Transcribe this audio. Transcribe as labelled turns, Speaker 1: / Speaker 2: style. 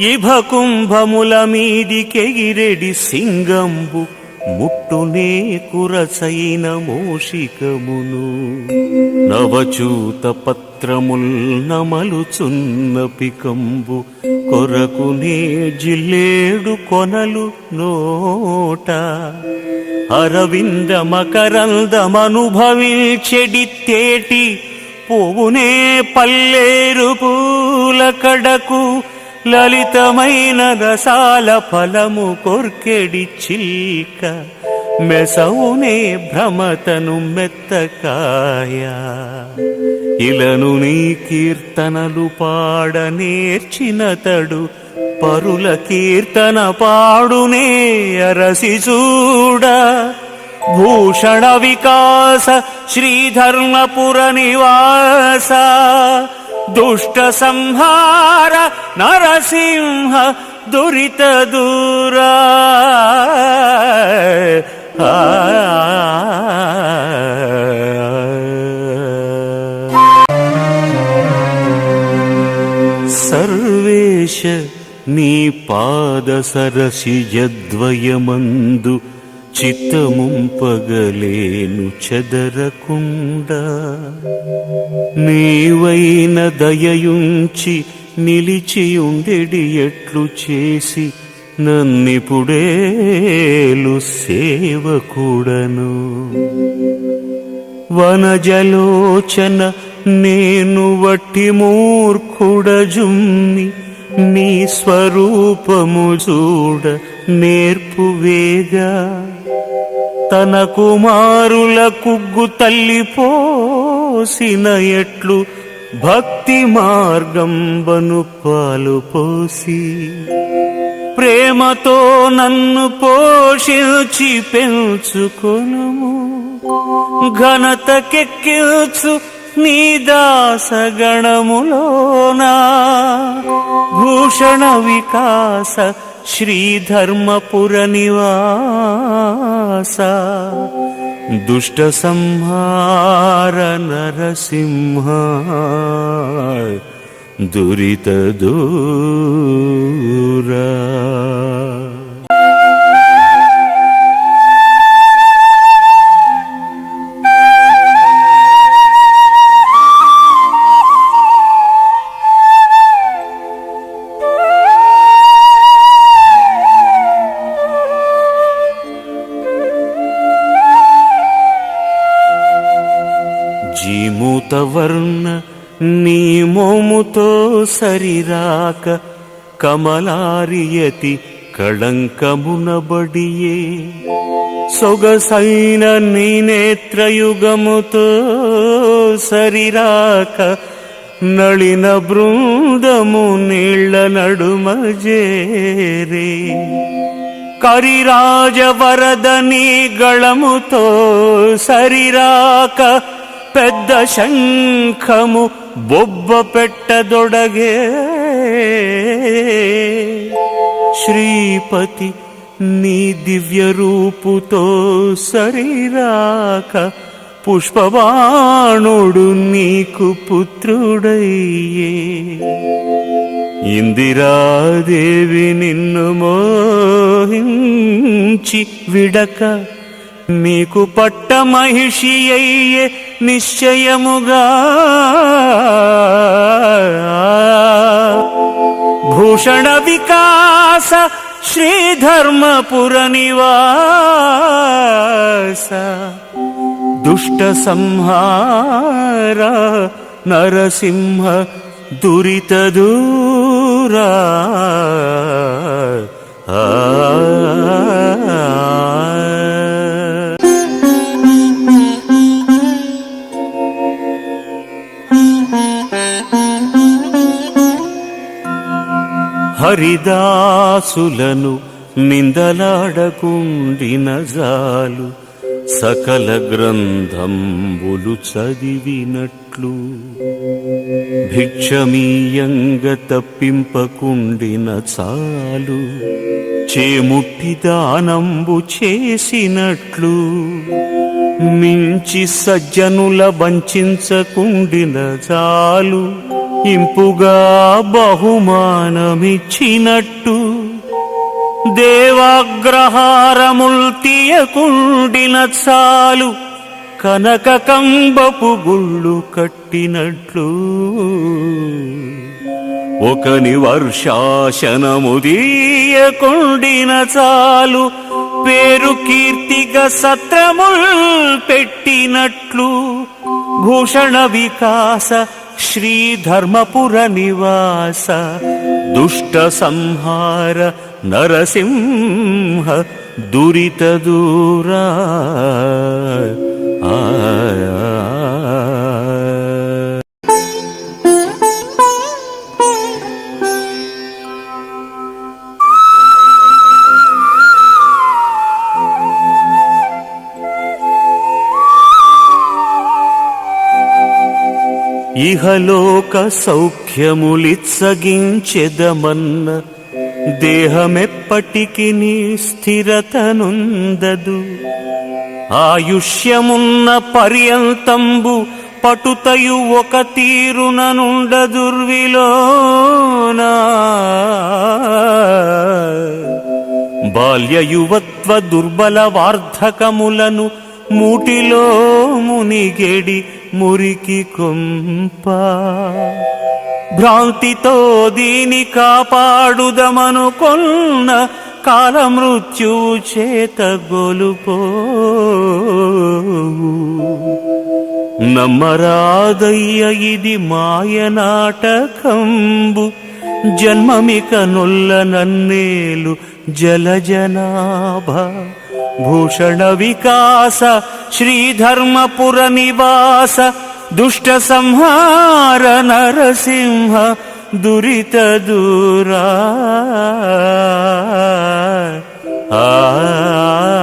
Speaker 1: ఇభ కుంభముల మీదికెగిరెడి సింగంబు ముట్టునే కురసైన మోషికమును. నవచూత పత్రముల్ నమలుచున్న పికంబు కొరకునే జిల్లేడు కొనలు నోట. అరవింద మకరందమనుభవించెడి తేటి పువ్వునే పల్లేరు పూల కడకు లలితమైన రసాల ఫలము కొర్కెడి చిల్క మెసవునే భ్రమతను మెత్తకాయ. ఇలను నీ కీర్తనలు పాడ నేర్చినతడు పరుల కీర్తన పాడునే అరసి చూడ. భూషణ వికాస శ్రీధర్మపుర నివాస దుష్ట సంహార నరసింహ దురిత దూరా. సర్వేశ నీ పగలేను చిత్తముంపగలేను చెదరకుండా. నీవైన దయయుంచి నిలిచియుండెడి ఎట్లు చేసి నన్నిపుడేలు సేవకుడను. వనజలోచన నేను వట్టి మూర్ఖుడజుమ్మి నీ స్వరూపము చూడ నేర్పువేగా తన కుమారుల కుగ్గు తల్లి పోసిన ఎట్లు భక్తి మార్గంబను పాలు పోసి. ప్రేమతో నన్ను పోషించి పెంచుకొనుము. ఘనతకెక్కిల్చు నీ దాసగణములోనా. భూషణ వికాస శ్రీధర్మపుర నివాస దుష్ట సంహార నరసింహ దురిత నీ మోముతో సరిరాక కమలారియతి కళంకమునబడియే. సొగసైన నీ నేత్రయుగముతో సరిరాక నళిన బృందము నీళ్ళ నడుమ జేరే. నీ గళముతో సరిరాక పెద్ద శంఖము బొబ్బ పెట్టదొడగే. శ్రీపతి నీ దివ్య రూపుతో సరిరాక పుష్పబాణుడు నీకు పుత్రుడయ్యే. ఇందిరాదేవి నిన్ను మోహించి విడక నీకు పట్ట మహిషి అయ్యే నిశ్చయముగా. భూషణ వికాస శ్రీధర్మపుర నివాస. దుష్ట సంహార నరసింహ దురిత దూరా. ఆ. హరిదాసులను నిందలాడకుండిన జాలు సకల గ్రంథంబులు చదివినట్లు. భిక్షమీయంగ తప్పింపకుండిన చాలు చేముట్టి దానంబు చేసినట్లు. మించి సజ్జనుల వంచకుండిన చాలు ఇంపుగా బహుమానమిచ్చినట్టు. దేవాగ్రహారముల్ తీయకుండిన చాలు కనక కంబపు గుళ్ళు కట్టినట్లు. ఒకని వర్షాసనముదీయకుండిన చాలు పేరు కీర్తిగా సత్రముల్ పెట్టినట్లు భూషణ వికాస శ్రీ ధర్మపుర నివాస దుష్ట సంహార నరసింహ దురిత దూరా. ఆ. ఇహలోక సౌఖ్యములిత్సగించెదమన్న దేహమెప్పటికి నీ స్థిరతనుందదు. ఆయుష్యమున్న పర్యంతంబు పటుతయు ఒక తీరుననుండ దుర్విలోనా బాల్య యువత్వ దుర్బల వార్ధకములను మూటిలో మునిగెడి మురికి కొంప. భ్రాంతితో దీని కాపాడుదమనుకొన్న కాలమృత్యువు చేత గొలుపో నమ్మరాదయ్య ఇది మాయ నాటకంబు. జన్మమిక నొల్ల నన్నేలు జలజనాభ. भूषणविकास श्रीधर्मपुरनिवास दुष्टसंहार नरसिंह दुरितदूरा आ।